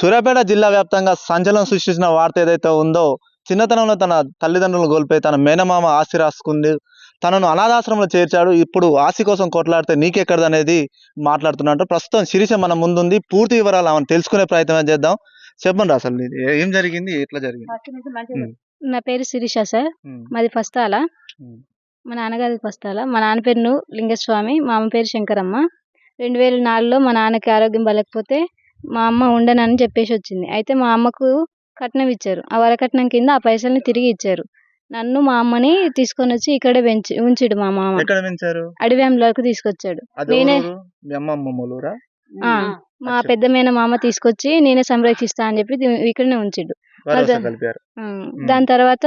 సూర్యాపేట జిల్లా వ్యాప్తంగా సంచలనం సృష్టించిన వార్త ఏదైతే ఉందో చిన్నతనంలో తన తల్లిదండ్రులను కోల్పోయి తన మేనమామ ఆస్తి రాసుకుంది. తనను అనాథాశ్రమంలో చేర్చాడు. ఇప్పుడు ఆస్తి కోసం కొట్లాడితే నీకెక్కడది అనేది మాట్లాడుతున్నట్టు ప్రస్తుతం శిరీష మన ముందుంది. పూర్తి వివరాలు ఆమెను తెలుసుకునే ప్రయత్నం చేద్దాం. చెప్పండి అసలు ఏ- జరిగింది? ఎట్లా జరిగింది. నా పేరు శిరీష సార్. మాది ఫస్తాల ఉమ్, మా నాన్నగారి ఫస్తాల మా నాన్న పేరు లింగస్వామి మా అమ్మ పేరు శంకరమ్మ. రెండు వేల నాలుగులో మా నాన్నకి ఆరోగ్యం బాగాలేకపోతే మా అమ్మ ఉండనని చెప్పేసి వచ్చింది. అయితే మా అమ్మకు కట్నం ఇచ్చారు. ఆ వరకట్నం కింద ఆ పైసల్ని తిరిగి ఇచ్చారు. నన్ను మా అమ్మని తీసుకొని వచ్చి ఇక్కడే పెంచి ఉంచిడు మా మామ. ఎక్కడ పెంచారు? అడవ్యాంలోకి తీసుకొచ్చాడు. అది నేనే- ఎవరు? మీ అమ్మ అమ్మమ్మలూరా? ఆ, మా అచ్చా. పెద్ద మేన మామ తీసుకొచ్చి నేనే సంరక్షిస్తా అని చెప్పి ది- ఇక్కడనే ఉంచిడు. భరోసా అదే. కలిపారు. ఉమ్, దాని తర్వాత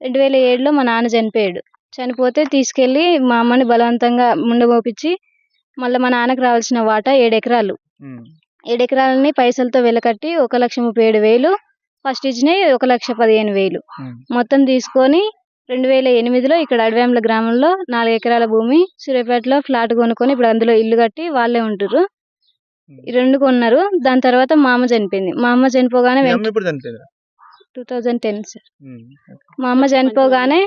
రెండు వేల ఏడులో మా నాన్న చనిపోయాడు. చనిపోతే తీసుకెళ్ళి మా అమ్మని బలవంతంగా ముండమోపించి మళ్ళీ మా నాన్నకి రావాల్సిన వాటా ఏడు ఎకరాలు ఉమ్, ఏడు ఎకరాలని పైసలతో వెలకట్టి ఒక లక్ష ముప్పై ఏడు వేలు ఫస్ట్ ఇచ్చినాయి ఒక లక్ష పదిహేను వేలు. మొత్తం తీసుకొని రెండు వేల ఎనిమిదిలో ఇక్కడ అడవేంల గ్రామంలో నాలుగు ఎకరాల భూమి సూర్యాపేటలో ఫ్లాట్ కొనుక్కొని ఇప్పుడు అందులో ఇల్లు కట్టి వాళ్ళే ఉంటుర్రు. ఈ రెండు కొన్నారు. దాని తర్వాత మా అమ్మ చనిపోయింది. మా అమ్మ చనిపోగానే టూ థౌజండ్ టెన్ సార్. మా అమ్మ చనిపోగానే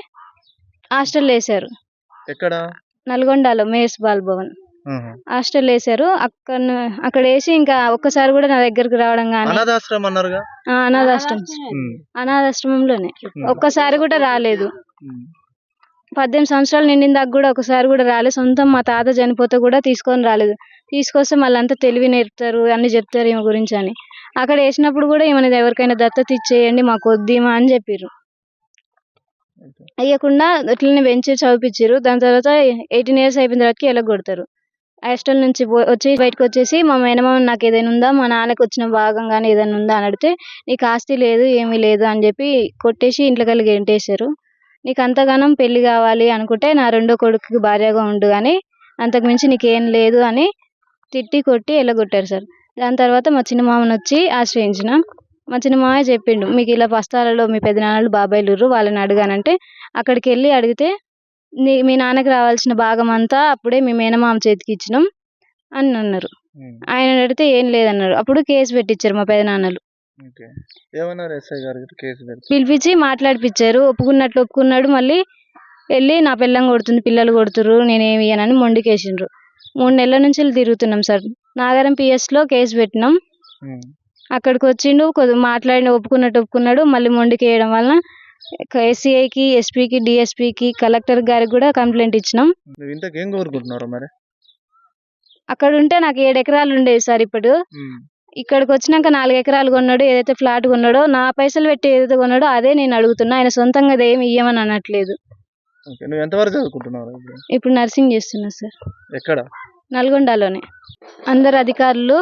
హాస్టల్ వేశారు. ఎక్కడ? నల్గొండలో మేయర్స్ బాల్ భవన్. హాస్టల్ వేశారు. అక్కడ అక్కడ వేసి ఇంకా ఒక్కసారి కూడా నా దగ్గరకు రావడం కానీ అనాథాశ్రమం అన్నారుగా? అనాథాశ్రమం. ఉమ్, అనాథాశ్రమంలోనే. ఒక్కసారి కూడా రాలేదు. పద్దెనిమిది సంవత్సరాలు నిండిన దాకా కూడా ఒకసారి కూడా రాలేదు. సొంతం మా తాత చనిపోతే కూడా తీసుకొని రాలేదు. తీసుకొస్తే మళ్ళీ అంతా తెలివి నేర్పుతారు అన్ని చెప్తారు ఈమె గురించి అని. అక్కడ వేసినప్పుడు కూడా ఈమె ఎవరికైనా దత్తత ఇచ్చేయండి మాకు వద్దీమా అని చెప్పారు. అయ్యకుండా అట్లనే పెంచి చదివించారు దాని తర్వాత ఎయిటీన్ ఇయర్స్ అయిపోయిన తర్వాత ఎలగొడతారు హాస్టల్ నుంచి పో- వచ్చి బయటకు వచ్చేసి మా మేనమామ నాకు ఏదైనా ఉందా? మా నాన్నకి వచ్చిన భాగం కానీ ఏదైనా ఉందా? అని అడిగితే నీకు ఆస్తి లేదు ఏమీ లేదు అని చెప్పి కొట్టేసి ఇంట్లో కలిగి గెంటేశారు. నీకు అంతగానం పెళ్ళి కావాలి అనుకుంటే నా రెండో కొడుకుకి భార్యగా ఉండు కానీ అంతకుమించి నీకేం లేదు అని తిట్టి కొట్టి ఎల్లగొట్టారు సార్. దాని తర్వాత మా చిన్నమామని వచ్చి ఆశ్రయించిన. మా చిన్న మామయ్య చెప్పిండు మీకు ఇలా బస్తాలలో మీ పెద్దనాన్నలు బాబాయిలు ఉర్రు వాళ్ళని అడగానంటే అక్కడికి వెళ్ళి అడిగితే నీ మీ నాన్నకి రావాల్సిన భాగం అంతా అప్పుడే మీ మేనమామ చేతికి ఇచ్చినాం అని అన్నారు. ఆయన అడిగితే ఏం లేదన్నారు. అప్పుడు కేసు పెట్టించారు మా పెదనాన్నలు. ఓకే. ఏమన్నారు ఎస్ఐ గారు కేసు పెడితే పిలిపించి మాట్లాడిపించారు ఒప్పుకున్నట్లు ఒప్పుకున్నాడు. మళ్ళీ వెళ్ళి నా పిల్లం కొడుతుంది పిల్లలు కొడుతుర్రు నేనేమి ఇయ్యనని మొండికేసిండ్రు. మూడు నెలల నుంచి తిరుగుతున్నాం సార్. నాగారం పిఎస్లో కేసు పెట్టినాం. అక్కడికి వచ్చిండు కొద్దిగా మాట్లాడి ఒప్పుకున్నట్టు ఒప్పుకున్నాడు. మళ్ళీ మొండికేయడం వలన ఎస్సీఐకి ఎస్పీకి డిఎస్పీకి కలెక్టర్ గారికి కూడా కంప్లైంట్ ఇచ్చినాం. నువ్వు ఇంతకు ఏం కోరుకుంటున్నారు మరి? అక్కడ ఉంటే నాకు ఏడు ఎకరాలు ఉండేవి సార్ ఇప్పుడు. ఇక్కడికి వచ్చినాక నాలుగు ఎకరాలు కొన్నాడు ఏదైతే ఫ్లాట్ కొన్నాడో నా పైసలు పెట్టి ఏదైతే కొన్నాడో అదే నేను అడుగుతున్నా ఆయన సొంతంగా ఏమి ఇయ్యమని అనట్లేదు. ఓకే నువ్వు ఎంతవరకు చదువుకుంటున్నావు ఇప్పుడు? ఇప్పుడు నర్సింగ్ చేస్తున్నా సార్. ఎక్కడ? నల్గొండలోనే. అందరు అధికారులు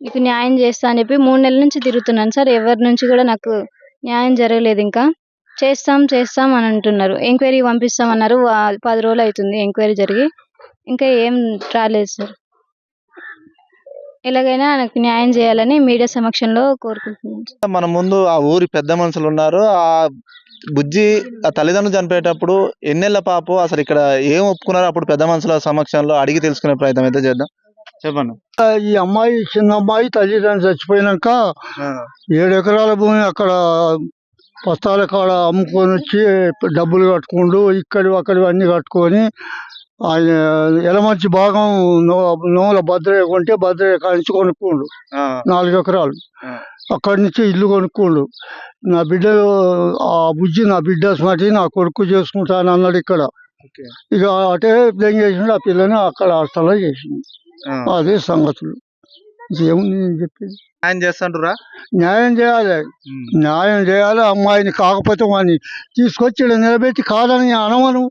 నీకు న్యాయం చేస్తా అని చెప్పి మూడు నెలల నుంచి తిరుగుతున్నాను సార్. ఎవరి నుంచి కూడా నాకు న్యాయం జరగలేదు ఇంకా. చేస్తాం చేస్తాం అని అంటున్నారు. ఎంక్వైరీ పంపిస్తామన్నారు. వా- పది రోజులు అవుతుంది ఎంక్వైరీ జరిగి. ఇంకా ఏం రాలేదు సార్. ఎలాగైనా నాకు న్యాయం చేయాలని మీడియా సమక్షంలో కోరుకుంటున్నాను మన ముందు ఆ ఊరి పెద్ద మనుషులు ఉన్నారు. ఆ బుజ్జి ఆ తల్లిదండ్రులు చనిపోయేటప్పుడు ఎన్నెళ్ళ పాపో అసలు ఇక్కడ ఏం ఒప్పుకున్నారో అప్పుడు పెద్ద మనుషుల సమక్షంలో అడిగి తెలుసుకునే ప్రయత్నం అయితే చేద్దాం. చెప్పండి. ఈ అమ్మాయి చిన్న అమ్మాయి తల్లిదండ్రులు చచ్చిపోయినాక ఏడు ఎకరాల భూమి అక్కడ పస్తాల కాడ అమ్ముకొని వచ్చి డబ్బులు కట్టుకుంటూ ఇక్కడి అక్కడి అన్ని కట్టుకొని ఆయన ఎలమంచి భాగం నో నోముల భద్రయ్య కొంటే భద్రయ్య కాడి నుంచి కొనుక్కోండు. నాలుగు ఎకరాలు. అక్కడి నుంచి ఇల్లు కొనుక్కోండు. నా బిడ్డ ఆ బుజ్జి నా బిడ్డ స్మటి నా కొడుకు చేసుకుంటాను అన్నాడు ఇక్కడ. ఇక అటే ఏం చేసిండు? ఆ పిల్లని అక్కడ హాస్టల్లో చేసిండు. ఆ. అదే సంగతులు. ఏముంది నేను చెప్పేది. ఆయన చేస్తాంటురా న్యాయం చేయాలి. న్యాయం చేయాలి అమ్మాయిని కాకపోతే వాడిని తీసుకొచ్చి ఈడ నిలబెట్టి కాదని అనమను.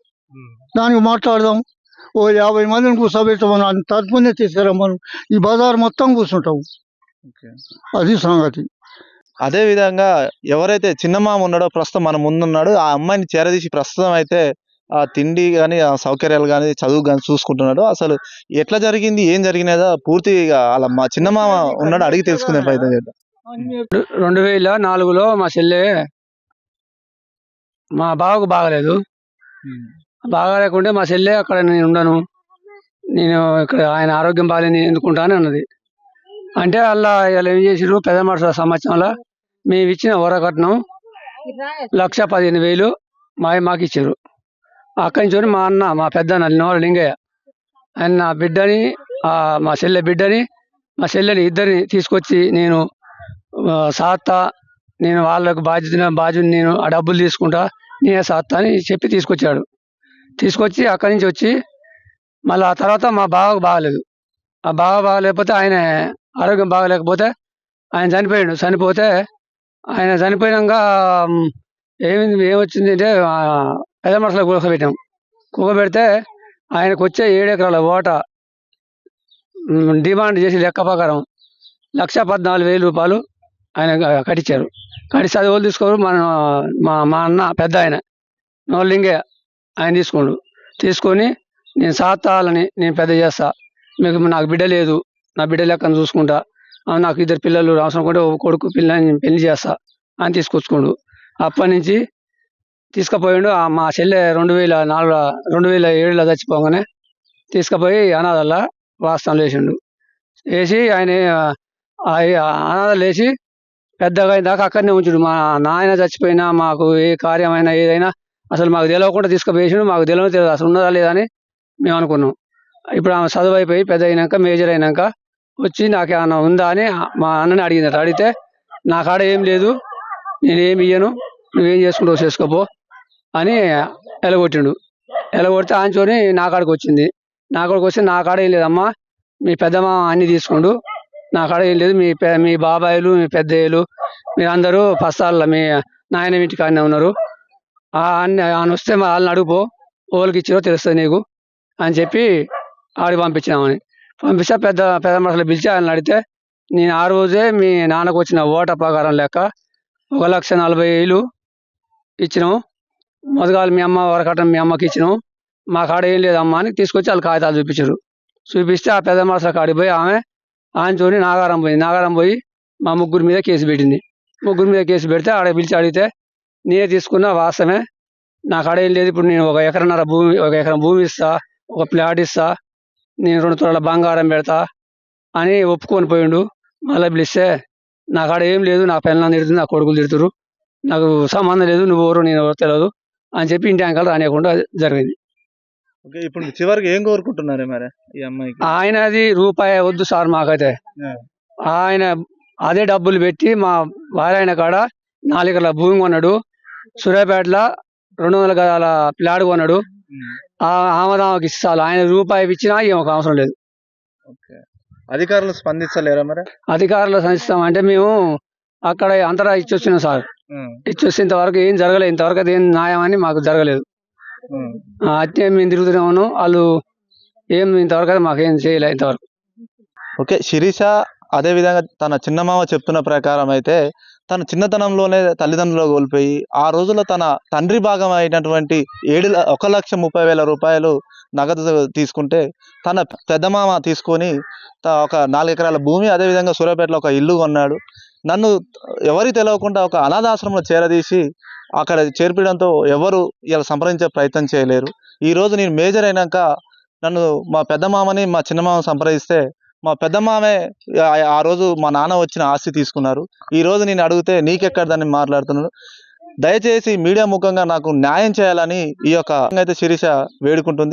దానికి మాట్లాడదాం. ఓ యాభై మందిని కూర్చోబెట్టమను అని తరపునే తీసుకురమ్మను ఈ బజార్ మొత్తం కూర్చుంటాం. అది సంగతి. అదే విధంగా ఎవరైతే చిన్న మామ ఉన్నాడో ప్రస్తుతం మన ముందున్నాడు ఆ అమ్మాయిని చేరదీసి ప్రస్తుతం అయితే ఆ తిండి కానీ ఆ సౌకర్యాలు కానీ చదువు కానీ చూసుకుంటున్నాడు అసలు ఎట్లా జరిగింది ఏం జరిగినదో పూర్తిగా అలా మా చిన్న మామ ఉన్నాడు అడిగి తెలుసుకునే ప్రయత్నం చేద్దాం. రెండు వేల నాలుగులో మా చెల్లె మా బావకు బాగలేదు. బాగాలేకుంటే మా చెల్లె అక్కడ నేను ఉండను. నేను ఇక్కడ ఆయన ఆరోగ్యం బాగాలేదు నేను ఎందుకుంటాను అన్నది. అంటే అలా ఇలా ఏం చేసిర్రు పెద్ద మనుషుల సంవత్సరంలో మేము ఇచ్చిన వరకట్నం లక్ష పదిహేను వేలు మా మాకు ఇచ్చారు అక్కడి నుంచి మా అన్న మా పెద్ద అన్న లింగయ్య ఆయన నా బిడ్డని మా చెల్లె బిడ్డని మా చెల్లెని ఇద్దరిని తీసుకొచ్చి నేను ఆ, సాత్తా నేను వాళ్ళకు బాధ్యత బాధ్యత నేను ఆ డబ్బులు తీసుకుంటా నేనే సాత్తా అని చెప్పి తీసుకొచ్చాడు. తీసుకొచ్చి అక్కడి నుంచి వచ్చి మళ్ళీ ఆ తర్వాత మా బావకు బాగలేదు. ఆ బావ బాగలేకపోతే ఆయన ఆరోగ్యం బాగలేకపోతే ఆయన చనిపోయాడు. చనిపోతే ఆయన చనిపోయినాక ఏమి ఏమైంది ఏమొచ్చింది అంటే పెద్ద మనుషులకు కూకబెట్టాం కూకబెడితే ఆయనకు వచ్చే ఏడు ఎకరాల ఓట డిమాండ్ చేసి లెక్క ప్రకారం లక్ష పద్నాలుగు వేలు రూపాయలు ఆయన కట్టించారు కట్టి అది వాళ్ళు తీసుకోరు? మన మా మా అన్న పెద్ద ఆయన. నోళ్ళింగే ఆయన తీసుకోండు. తీసుకొని నేను సాత్తాలని నేను పెద్ద చేస్తా. మీకు నాకు బిడ్డ లేదు. నా బిడ్డ లెక్కను చూసుకుంటా. నాకు ఇద్దరు పిల్లలు అవసరం కూడా ఒక కొడుకు పిల్లని పెళ్ళి చేస్తా అని తీసుకొచ్చుకోండు. అప్పటి నుంచి తీసుకుపోయిండు. ఆ మా చెల్లె రెండు వేల నాలుగు రెండు వేల ఏడులో చచ్చిపోగానే తీసుకుపోయి అనాథల్లా వాస్తవం వేసిండు వేసి ఆయన అనాథలు వేసి పెద్దగా అయిన దాకా అక్కడనే ఉంచుడు. మా నాయన చచ్చిపోయినా మాకు ఏ కార్యమైనా ఏదైనా అసలు మాకు తెలియకుండా తీసుకుపోయేసిండు. మాకు తెలియదు తెలియదు. అసలు ఉన్నదా లేదా అని మేము అనుకున్నాం. ఇప్పుడు ఆమె చదువు అయిపోయి పెద్ద అయినాక మేజర్ అయినాక వచ్చి నాకు ఏమన్నా ఉందా అని మా అన్నని అడిగిందట. అడిగితే నా కాడ ఏం లేదు. నేను ఏమి ఇయ్యను. నువ్వేం చేసుకుంటావు చేసుకోపో. అని ఎలగొట్టిండు. ఎలగొడితే ఆంచోని నా కాడికి వచ్చింది. నా కాడికి వస్తే నా కాడ ఏం లేదమ్మా. మీ పెద్దమ్మ అన్ని తీసుకోండు. నా కాడ ఏం లేదు. మీ మీ బాబాయిలు మీ పెద్దయ్యలు మీరందరూ పస్తాళ్ళ మీ నాయన ఇంటి కాడనే ఉన్నారు. అన్ని ఆయన వస్తే మా వాళ్ళని అడుగుపో ఓళ్ళకి ఇచ్చిరో తెలుస్తుంది నీకు అని చెప్పి ఆడికి పంపించినామని. పంపిస్తే పెద్ద పెద్ద మనుషులు పిలిచి ఆయన అడిగితే నేను ఆ రోజే మీ నాన్నకు వచ్చిన ఓట ప్రకారం లెక్క ఒక లక్ష నలభై వేలు ఇచ్చినాము. మొదగాలు మీ అమ్మ వరకటం మీ అమ్మకి ఇచ్చినాం మా కాడ ఏం లేదమ్మా అని తీసుకొచ్చి వాళ్ళు కాగితాలు చూపించారు. చూపిస్తే ఆ పెద్ద మనుషుల కాడికి పోయి ఆమె ఆంచోని నాగారం పోయింది. నాగారం పోయి మా ముగ్గురు మీద కేసు పెట్టింది. ముగ్గురు మీద కేసు పెడితే ఆడ పిలిచి అడిగితే నేనే తీసుకున్న వాస్తవమే నా కాడ ఏం లేదు. ఇప్పుడు నేను ఒక ఎకరన్నర భూమి ఒక ఎకరం భూమి ఇస్తా ఒక ప్లాట్ ఇస్తా నేను రెండు తులాల బంగారం పెడతా అని ఒప్పుకొని పోయిండు. మళ్ళీ పిలిస్తే నా కాడ ఏం లేదు. నా పిల్లలు తిడుతుంది. నా కొడుకులు తిడుతురు నాకు సంబంధం లేదు. నువ్వు ఎవరు నేను ఎవరు తెలియదు అని చెప్పి ఇంటి అంకలు రానియకుండా జరిగింది. ఓకే ఇప్పుడు చివరికి ఏం కోరుకుంటున్నారు మరి ఈ అమ్మాయికి? ఆయనది రూపాయి వద్దు సార్ మాకైతే. ఆయన అదే డబ్బులు పెట్టి మా వారాయన కాడ నాలుగు ఎకరాల భూమి కొన్నాడు. సూర్యాపేటలో రెండు వందల గదాల ప్లాట్ కొన్నాడు. ఆమదామకి ఇస్తాను ఆయన రూపాయి ఇచ్చినా ఈమెకు అవసరం లేదు. అధికారులు స్పందించలేరా మరి? అధికారులు అంటే మేము అక్కడ అంతటా ఇచ్చొచ్చినాం సార్. ఉమ్. ఇచ్చొస్తే ఇంతవరకు ఏం జరగలేదు. ఇంతవరకు అది ఏం న్యాయం అని మాకు జరగలేదు. అట్నే మేము తిరుగుతూనే ఉన్నాం. వాళ్ళు ఏం ఇంతవరకు అయితే మాకేం చేయలేదు ఇంతవరకు. ఓకే శిరీష అదే విధంగా తన చిన్నమామ చెప్తున్న ప్రకారం అయితే తన చిన్నతనంలోనే తల్లిదండ్రులు కోల్పోయి ఆ రోజుల్లో తన తండ్రి భాగం అయినటువంటి ఏడు ఒక లక్ష ముప్పై వేల రూపాయలు నగదు తీసుకుంటే తన పెద్దమామ తీసుకొని ఒక నాలుగు ఎకరాల భూమి అదే విధంగా సూర్యాపేటలో ఒక ఇల్లు కొన్నాడు. నన్ను ఎవరి తెలియకుండా ఒక అనాథాశ్రమంలో చేరదీసి అక్కడ చేర్పడంతో ఎవరు ఇలా సంప్రదించే ప్రయత్నం చేయలేరు. ఈ రోజు నేను మేజర్ అయినాక నన్ను మా పెద్ద మామని మా చిన్న మామ సంప్రదిస్తే మా పెద్ద మామే ఆ- రోజు మా నాన్న వచ్చిన ఆస్తి తీసుకున్నారు. ఈ రోజు నేను అడిగితే నీకెక్కడదని మాట్లాడుతున్నాను దయచేసి మీడియా ముఖంగా నాకు న్యాయం చేయాలని ఈ యొక్క అయితే శిరీష వేడుకుంటుంది.